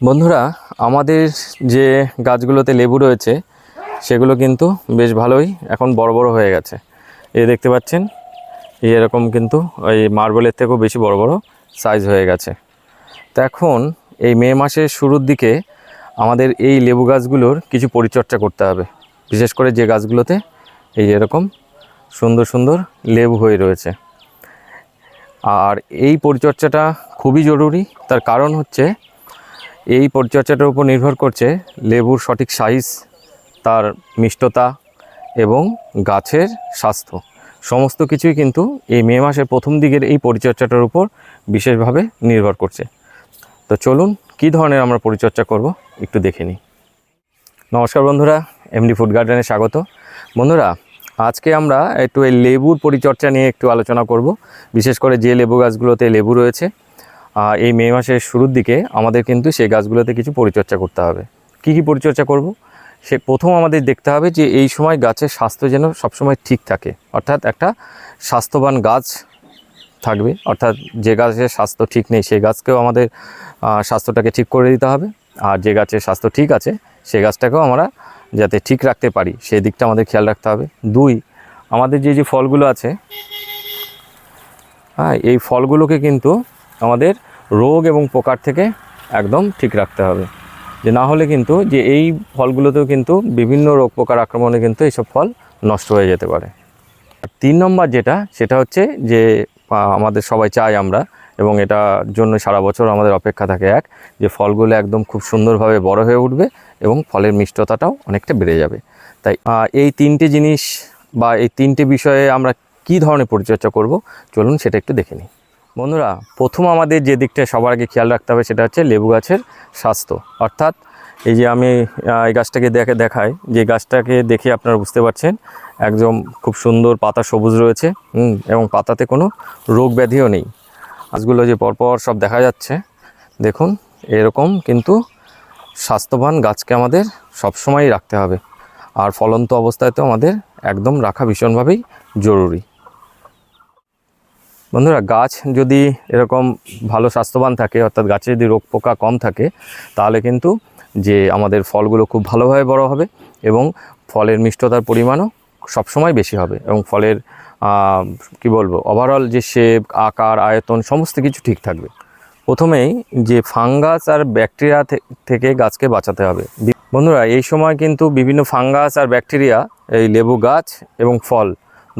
বন্ধুরা, আমাদের যে গাছগুলোতে লেবু রয়েছে, সেগুলো কিন্তু বেশ ভালোই এখন বড় বড় হয়ে গেছে। এই দেখতে পাচ্ছেন এরকম কিন্তু ওই মার্বেলের থেকেও বেশি বড় বড় সাইজ হয়ে গেছে। তো এখন এই মে মাসের শুরুর দিকে আমাদের এই লেবু গাছগুলোর কিছু পরিচর্যা করতে হবে। বিশেষ করে যে গাছগুলোতে এই এরকম সুন্দর সুন্দর লেবু হয়ে রয়েছে। আর এই পরিচর্যাটা খুবই জরুরি, তার কারণ হচ্ছে এই পরিচর্যাটার উপর নির্ভর করছে লেবুর সঠিক সাইজ, তার মিষ্টতা এবং গাছের স্বাস্থ্য। সমস্ত কিছুই কিন্তু এই মে মাসের প্রথম দিকের এই পরিচর্যাটার উপর বিশেষভাবে নির্ভর করছে। তো চলুন, কী ধরনের আমরা পরিচর্যা করব একটু দেখে নিই। নমস্কার বন্ধুরা, এমডি ফুড গার্ডেনে স্বাগত। বন্ধুরা, আজকে আমরা একটু এই লেবুর পরিচর্যা নিয়ে একটু আলোচনা করব। বিশেষ করে যে লেবু গাছগুলোতে লেবু রয়েছে এই মে মাসের শুরুর দিকে আমাদের কিন্তু সেই গাছগুলোতে কিছু পরিচর্যা করতে হবে। কি কি পরিচর্যা করব? সে প্রথম আমাদের দেখতে হবে যে এই সময় গাছের স্বাস্থ্য যেন সবসময় ঠিক থাকে। অর্থাৎ একটা স্বাস্থ্যবান গাছ থাকবে। অর্থাৎ যে গাছের স্বাস্থ্য ঠিক নেই, সেই গাছকেও আমাদের স্বাস্থ্যটাকে ঠিক করে দিতে হবে। আর যে গাছের স্বাস্থ্য ঠিক আছে, সেই গাছটাকেও আমরা যাতে ঠিক রাখতে পারি, সেই দিকটা আমাদের খেয়াল রাখতে হবে। দুই, আমাদের যে যে ফলগুলো আছে হ্যাঁ এই ফলগুলোকে কিন্তু আমাদের রোগ এবং পোকার থেকে একদম ঠিক রাখতে হবে। যে না হলে কিন্তু যে এই ফলগুলোতেও কিন্তু বিভিন্ন রোগ পোকার আক্রমণে কিন্তু এইসব ফল নষ্ট হয়ে যেতে পারে। তিন নম্বর যেটা, সেটা হচ্ছে যে আমাদের সবাই চাই আমরা, এবং এটার জন্য সারা বছর আমাদের অপেক্ষা থাকে এক, যে ফলগুলো একদম খুব সুন্দরভাবে বড় হয়ে উঠবে এবং ফলের মিষ্টতাটাও অনেকটা বেড়ে যাবে। তাই এই তিনটে জিনিস বা এই তিনটে বিষয়ে আমরা কি ধরনের পরিচর্যা করব, চলুন সেটা একটু দেখে নিই। বন্ধুরা, প্রথম আমাদের যে দিকটা সবার আগে খেয়াল রাখতে হবে সেটা হচ্ছে লেবু গাছের স্বাস্থ্য। অর্থাৎ এই যে আমি এই গাছটাকে দেখে দেখাই, যে গাছটাকে দেখে আপনারা বুঝতে পারছেন, একদম খুব সুন্দর পাতা সবুজ রয়েছে এবং পাতাতে কোনো রোগ ব্যাধিও নেই। গাছগুলো যে পরপর সব দেখা যাচ্ছে, দেখুন, এরকম কিন্তু স্বাস্থ্যবান গাছকে আমাদের সবসময়ই রাখতে হবে। আর ফলন্ত অবস্থায় তো আমাদের একদম রাখা ভীষণভাবেই জরুরি। বন্ধুরা, গাছ যদি এরকম ভালো স্বাস্থ্যবান থাকে, অর্থাৎ গাছে যদি রোগ পোকা কম থাকে, তাহলে কিন্তু যে আমাদের ফলগুলো খুব ভালোভাবে বড় হবে এবং ফলের মিষ্টতার পরিমাণও সবসময় বেশি হবে এবং ফলের কি বলব ওভারঅল যে শেপ, আকার, আয়তন, সমস্ত কিছু ঠিক থাকবে। প্রথমেই যে ফাঙ্গাস আর ব্যাকটেরিয়া থেকে গাছকে বাঁচাতে হবে। বন্ধুরা, এই সময় কিন্তু বিভিন্ন ফাঙ্গাস আর ব্যাকটেরিয়া, এই লেবু গাছ এবং ফল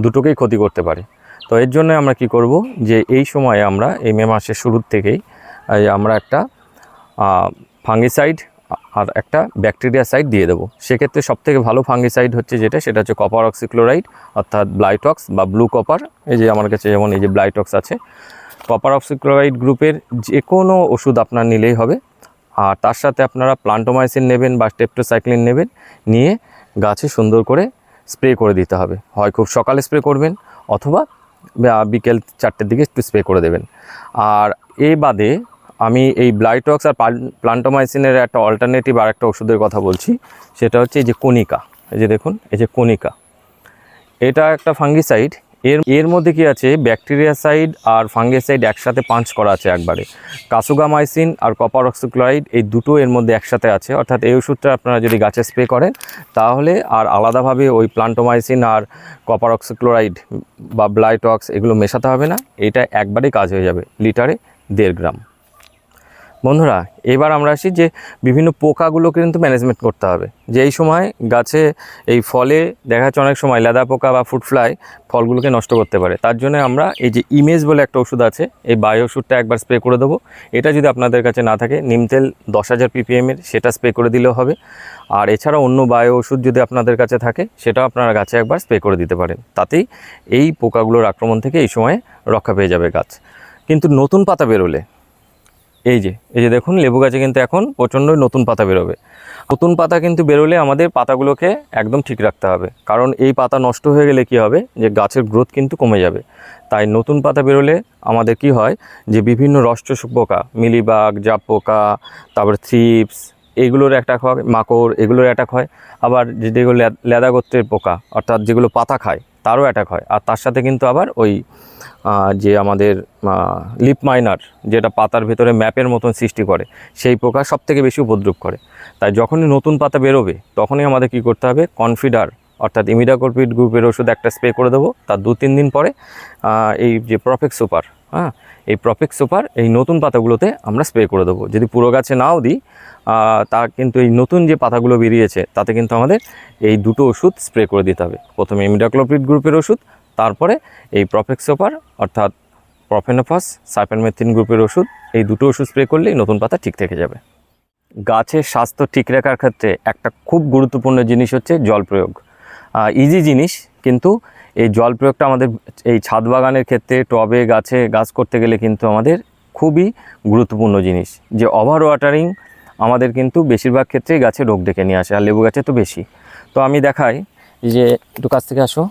দুটোকেই ক্ষতি করতে পারে। তো এর জন্য আমরা কি করব যে এই সময়ে আমরা, এই মে মাসের শুরুর থেকেই আমরা একটা ফাঙ্গিসাইড আর একটা ব্যাকটেরিয়া সাইড দিয়ে দেবো। সেক্ষেত্রে সবথেকে ভালো ফাঙ্গিসাইড হচ্ছে যেটা, সেটা হচ্ছে কপার অক্সিক্লোরাইড অর্থাৎ ব্লাইটক্স বা ব্লু কপার এই যে আমার কাছে যেমন এই যে ব্লাইটক্স আছে। কপার অক্সিক্লোরাইড গ্রুপের যে কোনো ওষুধ আপনার নিলেই হবে। আর তার সাথে আপনারা প্লান্টোমাইসিন নেবেন বা স্টেপটোসাইক্লিন নেবেন, নিয়ে গাছে সুন্দর করে স্প্রে করে দিতে হবে। হয় খুব সকালে স্প্রে করবেন, অথবা বিকেল চারটের দিকে একটু স্প্রে করে দেবেন। আর এ বাদে আমি এই ব্লাইটক্স আর প্লান- প্লান্টোমাইসিনের একটা অল্টারনেটিভ আর একটা ওষুধের কথা বলছি, সেটা হচ্ছে এই যে কণিকা এই যে দেখুন, এই যে কণিকা এটা একটা ফাঙ্গিসাইড এর এর মধ্যে কি আছে? ব্যাকটেরিয়াসাইড আর ফাঙ্গেসাইড একসাথে পাঞ্চ করা আছে একবারে। কাসুগামাইসিন আর কপার অক্সিক্লোরাইড এই দুটো এর মধ্যে একসাথে আছে। অর্থাৎ এই ওষুধটা আপনারা যদি গাছে স্প্রে করেন, তাহলে আর আলাদাভাবে ওই প্লান্টোমাইসিন আর কপার অক্সিক্লোরাইড বা ব্লাইটক্স এগুলো মেশাতে হবে না। এটা একবারেই কাজ হয়ে যাবে লিটারে দেড় গ্রাম। বন্ধুরা, এবার আমরা আসি যে বিভিন্ন পোকাগুলোকে কিন্তু ম্যানেজমেন্ট করতে হবে। যে এই সময় গাছে এই ফলে দেখা যাচ্ছে অনেক সময় লেদা পোকা বা ফুড ফ্লাই ফলগুলোকে নষ্ট করতে পারে। তার জন্য আমরা এই যে ইমেজ বলে একটা ওষুধ আছে, এই বায়ো ওষুধটা একবার স্প্রে করে দেবো। এটা যদি আপনাদের কাছে না থাকে, নিম তেল দশ হাজার পিপিএমের সেটা স্প্রে করে দিলেও হবে। আর এছাড়া অন্য বায়ো ওষুধ যদি আপনাদের কাছে থাকে, সেটাও আপনারা গাছে একবার স্প্রে করে দিতে পারেন। তাতেই এই পোকাগুলোর আক্রমণ থেকে এই সময়ে রক্ষা পেয়ে যাবে গাছ। কিন্তু নতুন পাতা বেরোলে এই যে এই যে দেখুন, লেবু গাছে কিন্তু এখন প্রচণ্ডই নতুন পাতা বেরোবে। নতুন পাতা কিন্তু বেরোলে আমাদের পাতাগুলোকে একদম ঠিক রাখতে হবে। কারণ এই পাতা নষ্ট হয়ে গেলে কি হবে? যে গাছের গ্রোথ কিন্তু কমে যাবে। তাই নতুন পাতা বেরোলে আমাদের কি হয়? যে বিভিন্ন রষ্টশোক পোকা, মিলিবাগ জাপ পোকা, তারপর থ্রিপস এগুলোর অ্যাটাক হয়, মাকড়, এগুলোর অ্যাটাক হয়। আবার যেগুলো লেদা গোত্রের পোকা, অর্থাৎ যেগুলো পাতা খায় তারও অ্যাটাক হয়। আর তার সাথে কিন্তু আবার ওই যে আমাদের লিপ মাইনার যেটা পাতার ভেতরে ম্যাপের মতন সৃষ্টি করে, সেই পোকা সব থেকে বেশি উপদ্রব করে। তাই যখনই নতুন পাতা বেরোবে, তখনই আমাদের কি করতে হবে? কনফিডার অর্থাৎ ইমিডাকোরপিড গ্রুপের ওষুধ একটা স্প্রে করে দেবো, তার দু তিন দিন পরে এই যে প্রফেক্ট সুপার হ্যাঁ এই প্রফেক্ট সুপার এই নতুন পাতাগুলোতে আমরা স্প্রে করে দেবো। যদি পুরো গাছে নাও দিই তা কিন্তু এই নতুন যে পাতাগুলো বেরিয়েছে, তাতে কিন্তু আমাদের এই দুটো ওষুধ স্প্রে করে দিতে হবে। প্রথমে ইমিডাক্লোপিড গ্রুপের ওষুধ, তারপরে এই প্রফেক্ট সুপার অর্থাৎ প্রফেনোফাস সাইপারমেথিন গ্রুপের ওষুধ, এই দুটো ওষুধ স্প্রে করলেই নতুন পাতা ঠিক থেকে যাবে। গাছের স্বাস্থ্য ঠিক রাখার ক্ষেত্রে একটা খুব গুরুত্বপূর্ণ জিনিস হচ্ছে জল প্রয়োগ। ইজি জিনিস, কিন্তু এই জল প্রয়োগটা আমাদের এই ছাদ বাগানের ক্ষেত্রে, টবে, গাছে, গাছ করতে গেলে কিন্তু আমাদের খুবই গুরুত্বপূর্ণ জিনিস। যে ওভার ওয়াটারিং আমাদের কিন্তু বেশিরভাগ ক্ষেত্রেই গাছে রোগ ডেকে নিয়ে আসে, আর লেবু গাছে তো বেশি। তো আমি দেখাই যে একটু কাছ থেকে আসো।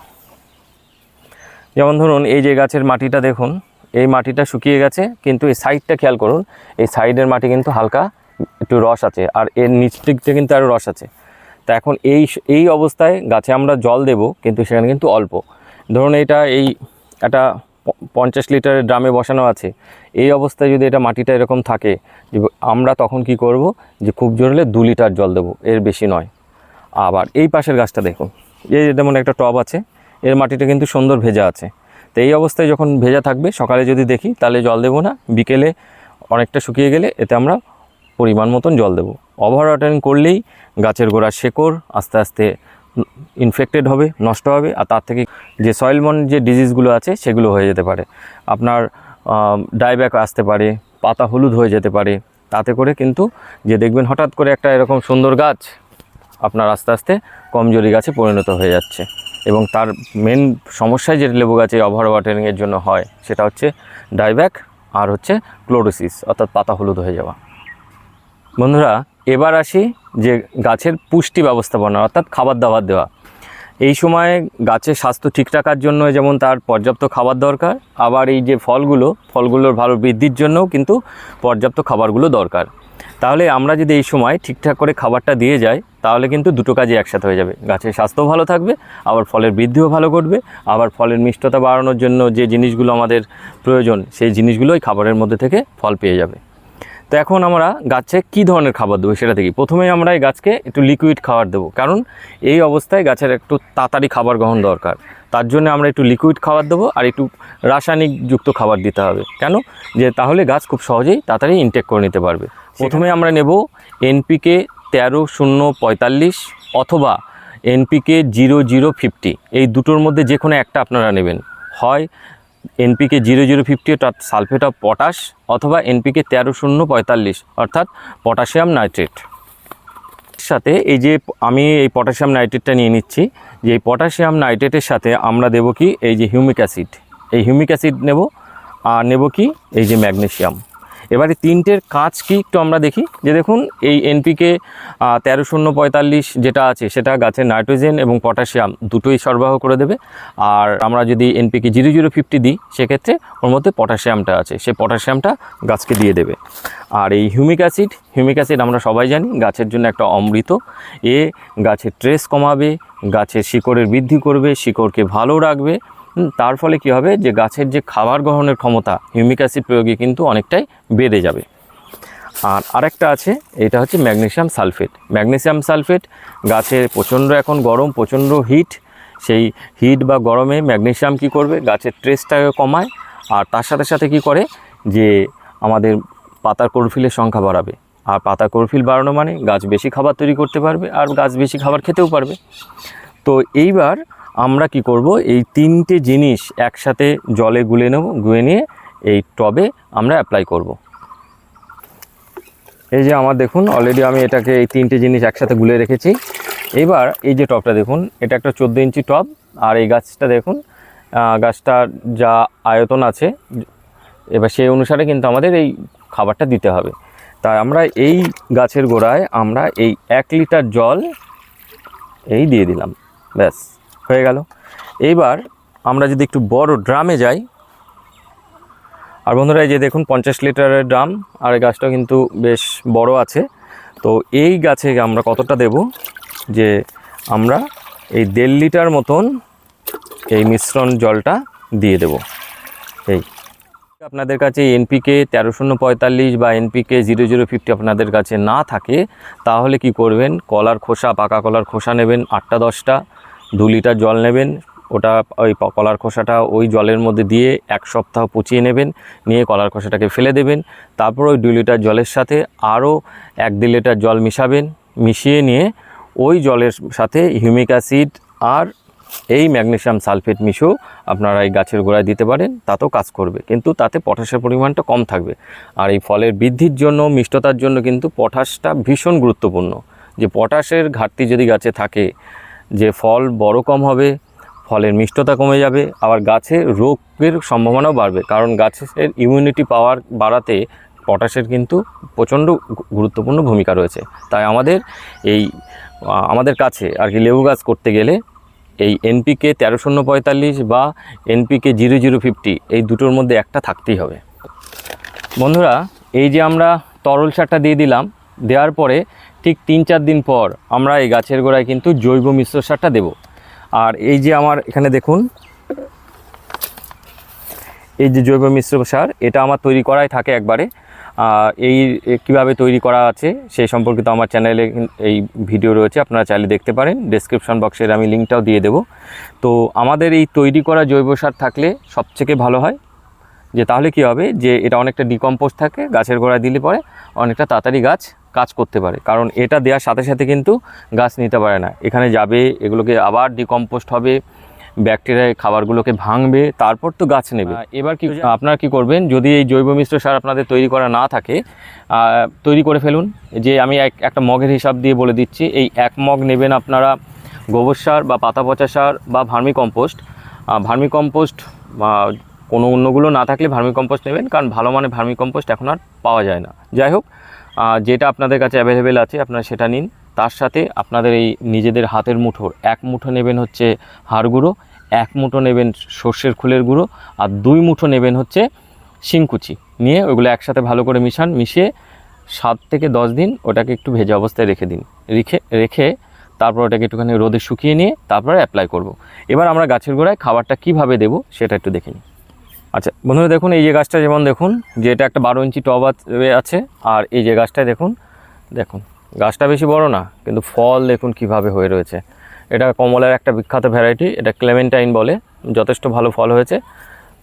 যেমন ধরুন, এই যে গাছের মাটিটা দেখুন, এই মাটিটা শুকিয়ে গেছে, কিন্তু এই সাইডটা খেয়াল করুন, এই সাইডের মাটি কিন্তু হালকা একটু রস আছে, আর এর নিচ দিকটা কিন্তু আরও রস আছে। তা এখন এই এই অবস্থায় গাছে আমরা জল দেব, কিন্তু সেখানে কিন্তু অল্প। ধরুন এটা এই একটা পঞ্চাশ লিটারের ড্রামে বসানো আছে, এই অবস্থায় যদি এটা মাটিটা এরকম থাকে, যে আমরা তখন কি করব? যে খুব জোর হলে দু লিটার জল দেবো, এর বেশি নয়। আবার এই পাশের গাছটা দেখুন, এই যেমন একটা টব আছে, এর মাটিটা কিন্তু সুন্দর ভেজা আছে। তো এই অবস্থায় যখন ভেজা থাকবে, সকালে যদি দেখি, তাহলে জল দেবো না, বিকেলে অনেকটা শুকিয়ে গেলে, এতে আমরা পরিমাণ মতন জল দেবো। ওভার ওয়াটারিং করলেই গাছের গোড়ার শেকড় আস্তে আস্তে ইনফেক্টেড হবে, নষ্ট হবে, আর তার থেকে যে সয়েলমন যে ডিজিজগুলো আছে সেগুলো হয়ে যেতে পারে। আপনার ডাইব্যাক আসতে পারে, পাতা হলুদ হয়ে যেতে পারে। তাতে করে কিন্তু যে দেখবেন হঠাৎ করে একটা এরকম সুন্দর গাছ আপনার আস্তে আস্তে কমজোরি গাছে পরিণত হয়ে যাচ্ছে। এবং তার মেন সমস্যায় যে লেবু গাছে ওভার ওয়াটারিংয়ের জন্য হয় সেটা হচ্ছে ডাইব্যাক আর হচ্ছে ক্লোরোসিস অর্থাৎ পাতা হলুদ হয়ে যাওয়া। বন্ধুরা, এবার আসি যে গাছের পুষ্টি ব্যবস্থাপনা, অর্থাৎ খাবার দাবার দেওয়া। এই সময় গাছের স্বাস্থ্য ঠিক রাখার জন্য যেমন তার পর্যাপ্ত খাবার দরকার, আবার এই যে ফলগুলো, ফলগুলোর ভালো বৃদ্ধির জন্যও কিন্তু পর্যাপ্ত খাবারগুলো দরকার। তাহলে আমরা যদি এই সময় ঠিকঠাক করে খাবারটা দিয়ে যাই, তাহলে কিন্তু দুটো কাজই একসাথে হয়ে যাবে। গাছের স্বাস্থ্যও ভালো থাকবে, আবার ফলের বৃদ্ধিও ভালো করবে আবার ফলের মিষ্টতা বাড়ানোর জন্য যে জিনিসগুলো আমাদের প্রয়োজন, সেই জিনিসগুলোই খাবারের মধ্যে থেকে ফল পেয়ে যাবে। তো এখন আমরা গাছে কি ধরনের খাবার দেবো সেটা দেখি। প্রথমেই আমরা এই গাছকে একটু লিকুইড খাবার দেবো। কারণ এই অবস্থায় গাছের একটু তাড়াতাড়ি খাবার গ্রহণ দরকার। তার জন্য আমরা একটু লিকুইড খাবার দেবো আর একটু রাসায়নিক যুক্ত খাবার দিতে হবে। কেন? যে তাহলে গাছ খুব সহজেই তাড়াতাড়ি ইনটেক করে নিতে পারবে। প্রথমে আমরা নেব এনপিকে তেরো শূন্য পঁয়তাল্লিশ অথবা এনপিকে জিরো জিরো ফিফটি এই দুটোর মধ্যে যে কোনো একটা আপনারা নেবেন। হয় এনপিকে জিরো জিরো ফিফটি অর্থাৎ সালফেট অফ পটাশ অথবা এনপিকে তেরো শূন্য পঁয়তাল্লিশ অর্থাৎ পটাশিয়াম নাইট্রেট। সাথে এই যে আমি এই পটাশিয়াম নাইট্রেটটা নিয়ে নিচ্ছি, যে এই পটাশিয়াম নাইট্রেটের সাথে আমরা দেব কি? এই যে হিউমিক অ্যাসিড। এই হিউমিক অ্যাসিড নেব, আর নেব কি? এই যে ম্যাগনেসিয়াম এবারে তিনটের কাজ কি একটু আমরা দেখি। যে দেখুন, এই এনপিকে তেরো শূন্য পঁয়তাল্লিশ যেটা আছে, সেটা গাছের নাইট্রোজেন এবং পটাশিয়াম দুটোই সরবরাহ করে দেবে। আর আমরা যদি এনপিকে জিরো জিরো ফিফটি দিই, সেক্ষেত্রে ওর মধ্যে পটাশিয়ামটা আছে। সে পটাশিয়ামটা গাছকে দিয়ে দেবে। আর এই হিউমিক অ্যাসিড হিউমিক অ্যাসিড আমরা সবাই জানি, গাছের জন্য একটা অমৃত। এ গাছের ট্রেস কমাবে, গাছের শিকড়ের বৃদ্ধি করবে, শিকড়কে ভালো রাখবে। তার ফলে কি হবে? যে গাছের যে খাবার গ্রহণের ক্ষমতা, হিউমিক অ্যাসিড প্রয়োগে কিন্তু অনেকটাই বেড়ে যাবে। আর আরেকটা আছে, এটা হচ্ছে ম্যাগনেসিয়াম সালফেট। ম্যাগনেসিয়াম সালফেট গাছের প্রচণ্ড এখন গরম, প্রচণ্ড হিট। সেই হিট বা গরমে ম্যাগনেসিয়াম কি করবে? গাছের ট্রেসটাকে কমায়। আর তার সাথে সাথে কি করে? যে আমাদের পাতার ক্লোরোফিলের সংখ্যা বাড়াবে। আর পাতা ক্লোরোফিল বাড়ানো মানে গাছ বেশি খাবার তৈরি করতে পারবে আর গাছ বেশি খাবার খেতেও পারবে। তো এইবার আমরা কি করব? এই তিনটে জিনিস একসাথে জলে গুলে নেব, গুলে নিয়ে এই টবে আমরা অ্যাপ্লাই করব। এই যে আমার দেখুন অলরেডি আমি এটাকে এই তিনটে জিনিস একসাথে গুলে রেখেছি। এবার এই যে টবটা দেখুন, এটা একটা চোদ্দ ইঞ্চি টব, আর এই গাছটা দেখুন গাছটার যা আয়তন আছে, এবার সেই অনুসারে কিন্তু আমাদের এই খাবারটা দিতে হবে। তাই আমরা এই গাছের গোড়ায় আমরা এই এক লিটার জল এই দিয়ে দিলাম, ব্যাস। হয়ে গেল। এইবার আমরা যদি একটু বড় ড্রামে যাই, আর বন্ধুরা এই যে দেখুন পঞ্চাশ লিটারের ড্রাম, আর এই গাছটা কিন্তু বেশ বড় আছে। তো এই গাছে আমরা কতটা দেব যে আমরা এই দেড় লিটার মতন এই মিশ্রণ জলটা দিয়ে দেব। এই আপনাদের কাছে এনপিকে তেরো শূন্য পঁয়তাল্লিশ বা এনপিকে জিরো জিরো ফিফটি আপনাদের কাছে না থাকে, তাহলে কি করবেন? কলার খোসা, পাকা কলার খোসা নেবেন, আটটা দশটা। দু লিটার জল নেবেন, ওটা ওই কলার খোসাটা ওই জলের মধ্যে দিয়ে এক সপ্তাহ পচিয়ে নেবেন, নিয়ে কলার খোসাটাকে ফেলে দেবেন, তারপর ওই দুই লিটার জলের সাথে আরও এক দেড় লিটার জল মিশাবেন, মিশিয়ে নিয়ে ওই জলের সাথে হিউমিক অ্যাসিড আর এই ম্যাগনেশিয়াম সালফেট মিশিয়েও আপনারা এই গাছের গোড়ায় দিতে পারেন, তাতেও কাজ করবে। কিন্তু তাতে পটাশের পরিমাণটা কম থাকবে। আর এই ফলের বৃদ্ধির জন্য, মিষ্টতার জন্য কিন্তু পটাশটা ভীষণ গুরুত্বপূর্ণ। যে পটাশের ঘাটতি যদি গাছে থাকে যে ফল বড় কম হবে, ফলের মিষ্টতা কমে যাবে, আবার গাছে রোগের সম্ভাবনাও বাড়বে। কারণ গাছের ইমিউনিটি পাওয়ার বাড়াতে পটাশের কিন্তু প্রচণ্ড গুরুত্বপূর্ণ ভূমিকা রয়েছে। তাই আমাদের এই আমাদের কাছে আর কি লেবু গাছ করতে গেলে এই এনপিকে তেরো শূন্য পঁয়তাল্লিশ বা এনপিকে জিরো জিরো ফিফটি এই দুটোর মধ্যে একটা থাকতেই হবে। বন্ধুরা, এই যে আমরা তরল সারটা দিয়ে দিলাম, দেওয়ার পরে ঠিক তিন চার দিন পর আমরা এই গাছের গোড়ায় কিন্তু জৈব মিশ্র সারটা দেব। আর এই যে আমার এখানে দেখুন, এই যে জৈব মিশ্র সার, এটা আমার তৈরি করাই থাকে একবারে। এই কীভাবে তৈরি করা আছে সেই সম্পর্কিত আমার চ্যানেলে এই ভিডিও রয়েছে, আপনারা চাইলে দেখতে পারেন। ডেসক্রিপশন বক্সের আমি লিঙ্কটাও দিয়ে দেবো। তো আমাদের এই তৈরি করা জৈব সার থাকলে সবথেকে ভালো হয় যে তাহলে কি হবে? যে এটা অনেকটা ডিকম্পোস্ট থাকে, গাছের গোড়ায় দিলে পরে অনেকটা তাড়াতাড়ি গাছ কাজ করতে পারে। কারণ এটা দেওয়ার সাথে সাথে কিন্তু গাছ নিতে পারে না। এখানে যাবে এগুলোকে আবার ডিকম্পোস্ট হবে ব্যাকটেরিয়ায় খাবারগুলোকে ভাঙবে তারপর তো গাছ নেবে। এবার কি আপনারা কি করবেন যদি এই জৈব মিশ্র সার আপনাদের তৈরি করা না থাকে তৈরি করে ফেলুন। যে আমি এক একটা মগের হিসাব দিয়ে বলে দিচ্ছি এই এক মগ নেবেন আপনারা গোবর সার বা পাতা পচা সার বা ভার্মি কম্পোস্ট ভার্মি কম্পোস্ট বা কোনো অন্যগুলো না থাকলে ভার্মি কম্পোস্ট নেবেন কারণ ভালো মানে ভার্মি কম্পোস্ট এখন আর পাওয়া যায় না। যাই হোক যেটা আপনাদের কাছে অ্যাভেলেবেল আছে, আপনারা সেটা নিন। তার সাথে আপনাদের এই নিজেদের হাতের মুঠোর, এক মুঠো নেবেন হচ্ছে হাড় গুঁড়ো, এক মুঠো নেবেন সর্ষের খুলের গুঁড়ো, আর দুই মুঠো নেবেন হচ্ছে শিংকুচি। নিয়ে ওগুলো একসাথে ভালো করে মিশান, মিশিয়ে সাত থেকে দশ দিন ওটাকে একটু ভেজা অবস্থায় রেখে দিন। রেখে রেখে তারপর ওটাকে একটুখানি রোদে শুকিয়ে নিয়ে তারপরে অ্যাপ্লাই করব। এবার আমরা গাছের গোড়ায় খাবারটা কীভাবে দেব সেটা একটু দেখে নিই। আচ্ছা বন্ধুরা দেখুন, এই যে গাছটা যেমন দেখুন, যে এটা একটা বারো ইঞ্চি টব আছে, আর এই যে গাছটায় দেখুন দেখুন, গাছটা বেশি বড় না, কিন্তু ফল দেখুন কীভাবে হয়ে রয়েছে। এটা কমলার একটা বিখ্যাত ভ্যারাইটি, এটা ক্লেমেন্টাইন বলে, যথেষ্ট ভালো ফল হয়েছে।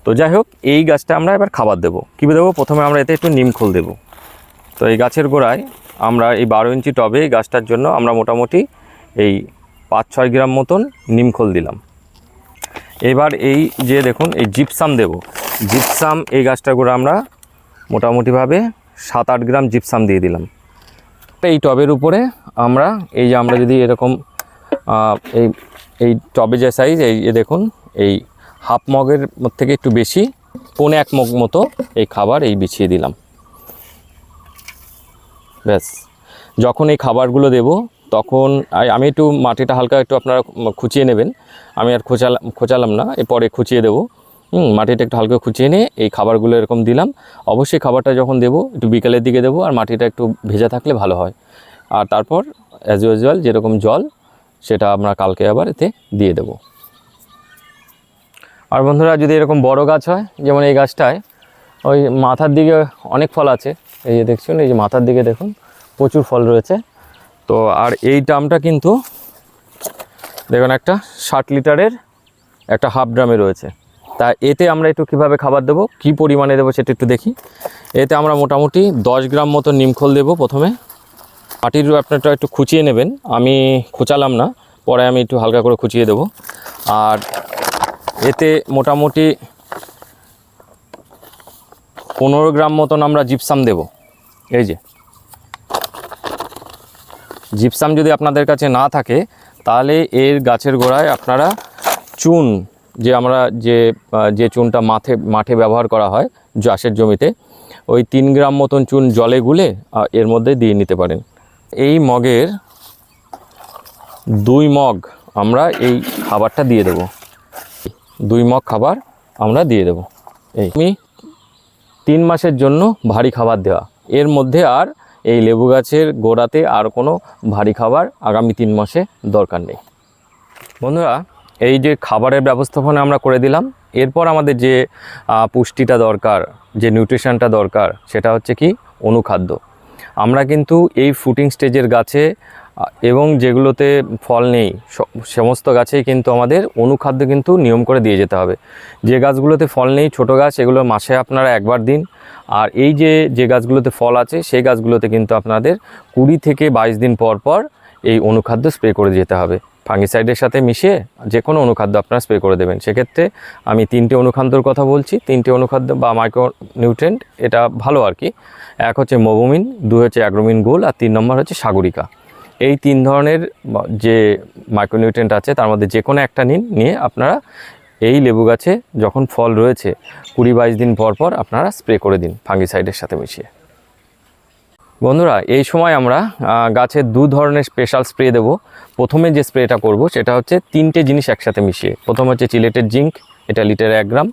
তো যাই হোক, এই গাছটা আমরা এবার খাবার দেবো। কী দেবো? প্রথমে আমরা এতে একটু নিমখোল দেবো। তো এই গাছের গোড়ায় আমরা এই বারো ইঞ্চি টবে এই গাছটার জন্য আমরা মোটামুটি এই পাঁচ ছয় গ্রাম মতন নিমখোল দিলাম। এবার এই যে দেখুন, এই জিপসাম দেব। জিপসাম এই গাছটা করে আমরা মোটামুটিভাবে সাত আট গ্রাম জিপসাম দিয়ে দিলাম। এই টবের উপরে আমরা, এই যে আমরা যদি এরকম এই এই টবে যে সাইজ এই দেখুন, এই হাফ মগের থেকে একটু বেশি, পৌনে এক মগ মতো এই খাবার এই বিছিয়ে দিলাম। ব্যাস। যখন এই খাবারগুলো দেব তখন আমি একটু মাটিটা হালকা একটু আপনারা খুঁচিয়ে নেবেন। আমি আর খোঁচালাম খোঁচালাম না, এরপরে খুঁচিয়ে দেবো। হুম, মাটিটা একটু হালকা খুঁচিয়ে নিয়ে এই খাবারগুলো এরকম দিলাম। অবশ্যই খাবারটা যখন দেবো, একটু বিকেলের দিকে দেবো আর মাটিটা একটু ভেজা থাকলে ভালো হয়। আর তারপর অ্যাজ ইউজুয়াল যেরকম জল, সেটা আমরা কালকে আবার এতে দিয়ে দেবো। আর বন্ধুরা, যদি এরকম বড় গাছ হয়, যেমন এই গাছটায়, ওই মাথার দিকে অনেক ফল আছে। এই যে দেখছেন, এই যে মাথার দিকে দেখুন, প্রচুর ফল রয়েছে। তো আর এই ড্রামটা কিন্তু, দেখুন একটা ষাট লিটারের একটা হাফ ড্রামে রয়েছে। তা এতে আমরা একটু কীভাবে খাবার দেবো, কী পরিমাণে দেবো সেটা একটু দেখি। এতে আমরা মোটামুটি দশ গ্রাম মতো নিমখোল দেবো প্রথমে। মাটির আপনারটা একটু খুঁচিয়ে নেবেন, আমি খোঁচালাম না, পরে আমি একটু হালকা করে খুঁচিয়ে দেবো। আর এতে মোটামুটি পনেরো গ্রাম মতন আমরা জিপসাম দেব, এই যে। জিপসাম যদি আপনাদের কাছে না থাকে, তাহলে এর গাছের গোড়ায় আপনারা চুন, যে আমরা যে যে চুনটা মাঠে মাঠে ব্যবহার করা হয় চাষের জমিতে, ওই তিন গ্রাম মতন চুন জলে গুলে এর মধ্যে দিয়ে নিতে পারেন। এই মগের দুই মগ আমরা এই খাবারটা দিয়ে দেব। দুই মগ খাবার আমরা দিয়ে দেব। এই তিন মাসের জন্য ভারী খাবার দেওয়া। এর মধ্যে আর এই লেবু গাছের গোড়াতে আর কোনো ভারী খাবার আগামী তিন মাসে দরকার নেই। বন্ধুরা, এই যে খাবারের ব্যবস্থাপনা আমরা করে দিলাম, এরপর আমাদের যে পুষ্টিটা দরকার, যে নিউট্রিশনটা দরকার, সেটা হচ্ছে কি অনুখাদ্য। আমরা কিন্তু এই ফুটিং স্টেজের গাছে এবং যেগুলোতে ফল নেই সমস্ত গাছেই কিন্তু আমাদের অনুখাদ্য কিন্তু নিয়ম করে দিয়ে যেতে হবে। যে গাছগুলোতে ফল নেই, ছোট গাছ, এগুলো মাসে আপনারা একবার দিন। আর এই যে যে গাছগুলোতে ফল আছে, সেই গাছগুলোতে কিন্তু আপনাদের কুড়ি থেকে বাইশ দিন পর পর এই অনুখাদ্য স্প্রে করে যেতে হবে। ফাঙ্গিসাইডের সাথে মিশিয়ে যে কোনো অনুখাদ্য আপনারা স্প্রে করে দেবেন। সেক্ষেত্রে আমি তিনটে অনুখাদ্যর কথা বলছি। তিনটে অনুখাদ্য বা মাইক্রো নিউট্রেন্ট এটা ভালো আর কি। এক হচ্ছে মোবোমিন, দুই হচ্ছে অ্যাগ্রোমিন গোল, আর তিন নম্বর হচ্ছে সাগরিকা। এই তিন ধরনের যে মাইক্রোনিউট্রেন্ট আছে, তার মধ্যে যে কোনো একটা নিন, নিয়ে আপনারা এই লেবু গাছে যখন ফল রয়েছে, কুড়ি বাইশ দিন পর পর আপনারা স্প্রে করে দিন ফাঙ্গিসাইডের সাথে মিশিয়ে। বন্ধুরা, এই সময় আমরা গাছের দু ধরনের স্পেশাল স্প্রে দেব। প্রথমে যে স্প্রেটা করব, সেটা হচ্ছে তিনটে জিনিস একসাথে মিশিয়ে। প্রথম হচ্ছে চিলেটের জিঙ্ক এটা লিটারে এক গ্রাম,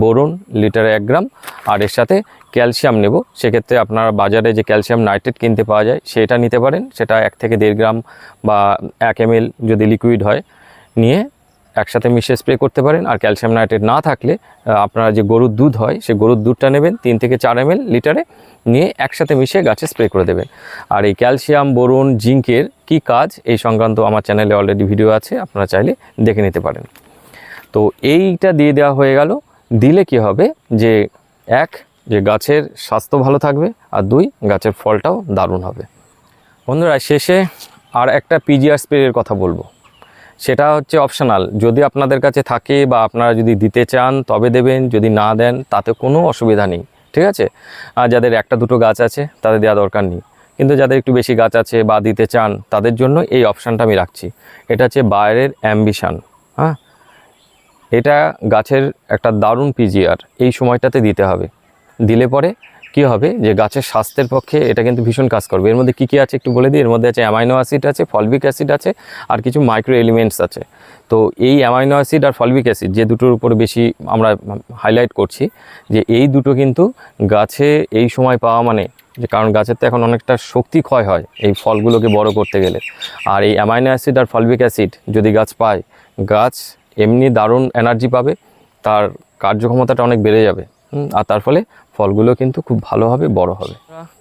বোরন লিটারে এক গ্রাম, আর এর সাথে ক্যালসিয়াম নেব, সেক্ষেত্রে আপনারা বাজারে যে ক্যালসিয়াম নাইট্রেট কিনতে পাওয়া যায়, সেটা নিতে পারেন। সেটা এক থেকে দেড় গ্রাম বা এক এম যদি লিকুইড হয়, নিয়ে একসাথে মিশিয়ে স্প্রে করতে পারেন। আর ক্যালসিয়াম নাইট্রেট না থাকলে আপনারা যে গরুর দুধ হয় সেই গরুর দুধটা নেবেন তিন থেকে চার এম লিটারে, নিয়ে একসাথে মিশিয়ে গাছে স্প্রে করে দেবেন। আর এই ক্যালসিয়াম, বোরন, জিঙ্কের কি কাজ, এই সংক্রান্ত আমার চ্যানেলে অলরেডি ভিডিও আছে, আপনারা চাইলে দেখে নিতে পারেন। তো এইটা দিয়ে দেওয়া হয়ে গেল। দিলে কি হবে যে, এক যে গাছের স্বাস্থ্য ভালো থাকবে আর দুই, গাছের ফলটাও দারুণ হবে। বন্ধুরা, শেষে আর একটা পিজিআর স্প্রের কথা বলব। সেটা হচ্ছে অপশনাল যদি আপনাদের কাছে থাকে বা আপনারা যদি দিতে চান, তবে দেবেন, যদি না দেন, তাতে কোনো অসুবিধা নেই, ঠিক আছে? আর যাদের একটা দুটো গাছ আছে, তাদের দেওয়া দরকার নেই। কিন্তু যাদের একটু বেশি গাছ আছে বা দিতে চান, তাদের জন্য এই অপশানটা আমি রাখছি। এটা হচ্ছে বাইরের অ্যাম্বিশান হ্যাঁ? এটা গাছের একটা দারুণ পিজিআর এই সময়টাতে দিতে হবে। দিলে পরে কি হবে? যে গাছের স্বাস্থ্যের পক্ষে এটা কিন্তু ভীষণ কাজ করবে। এর মধ্যে কী কী আছে একটু বলে দিই? এর মধ্যে আছে অ্যামাইনো অ্যাসিড আছে ফলবিক অ্যাসিড আছে, আর কিছু মাইক্রো এলিমেন্টস আছে। তো এই অ্যামাইনো অ্যাসিড আর ফলবিক অ্যাসিড যে দুটোর উপর বেশি আমরা হাইলাইট করছি, যে এই দুটো কিন্তু গাছে এই সময় পাওয়া মানে যে কারণ গাছের তো এখন অনেকটা শক্তি ক্ষয় হয় এই ফলগুলোকে বড় করতে গেলে। আর এই অ্যামাইনো অ্যাসিড আর ফলবিক অ্যাসিড যদি গাছ পায়, গাছ এমনি দারুণ এনার্জি পাবে, তার কার্যক্ষমতাটা অনেক বেড়ে যাবে। আর তার ফলে ফলগুলো কিন্তু খুব ভালোভাবে বড় হবে।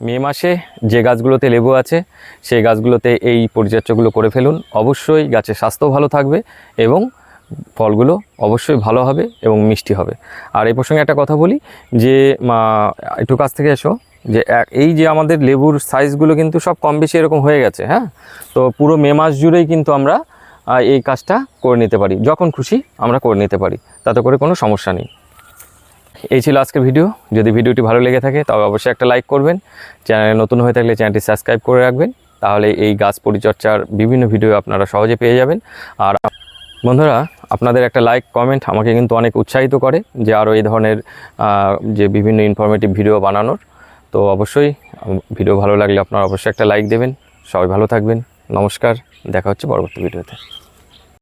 মে মাসে যে গাছগুলোতে লেবু আছে, সেই গাছগুলোতে এই পরিচর্যাগুলো করে ফেলুন। অবশ্যই গাছের স্বাস্থ্য ভালো থাকবে এবং ফলগুলো অবশ্যই ভালো হবে এবং মিষ্টি হবে। আর এই প্রসঙ্গে একটা কথা বলি যে একটু কাছ থেকে এসো যে এই যে আমাদের লেবুর সাইজগুলো কিন্তু সব কম বেশি এরকম হয়ে গেছে হ্যাঁ? তো পুরো মে মাস জুড়েই কিন্তু আমরা এই কাজটা করে নিতে পারি। যখন খুশি আমরা করে নিতে পারি। তাতে করে কোনো সমস্যা নেই। এই ছিল আজকের ভিডিও। যদি ভিডিওটি ভালো লেগে থাকে, তবে অবশ্যই একটা লাইক করবেন। চ্যানেলে নতুন হয়ে থাকলে চ্যানেলটি সাবস্ক্রাইব করে রাখবেন। তাহলে এই গাছ পরিচর্যার বিভিন্ন ভিডিও আপনারা সহজে পেয়ে যাবেন। আর বন্ধুরা, আপনাদের একটা লাইক, কমেন্ট আমাকে কিন্তু অনেক উৎসাহিত করে যে আরও এই ধরনের যে বিভিন্ন ইনফরমেটিভ ভিডিও বানানোর। তো অবশ্যই ভিডিও ভালো লাগলে আপনারা অবশ্যই একটা লাইক দেবেন। সবাই ভালো থাকবেন। নমস্কার। দেখা হচ্ছে পরবর্তী ভিডিওতে।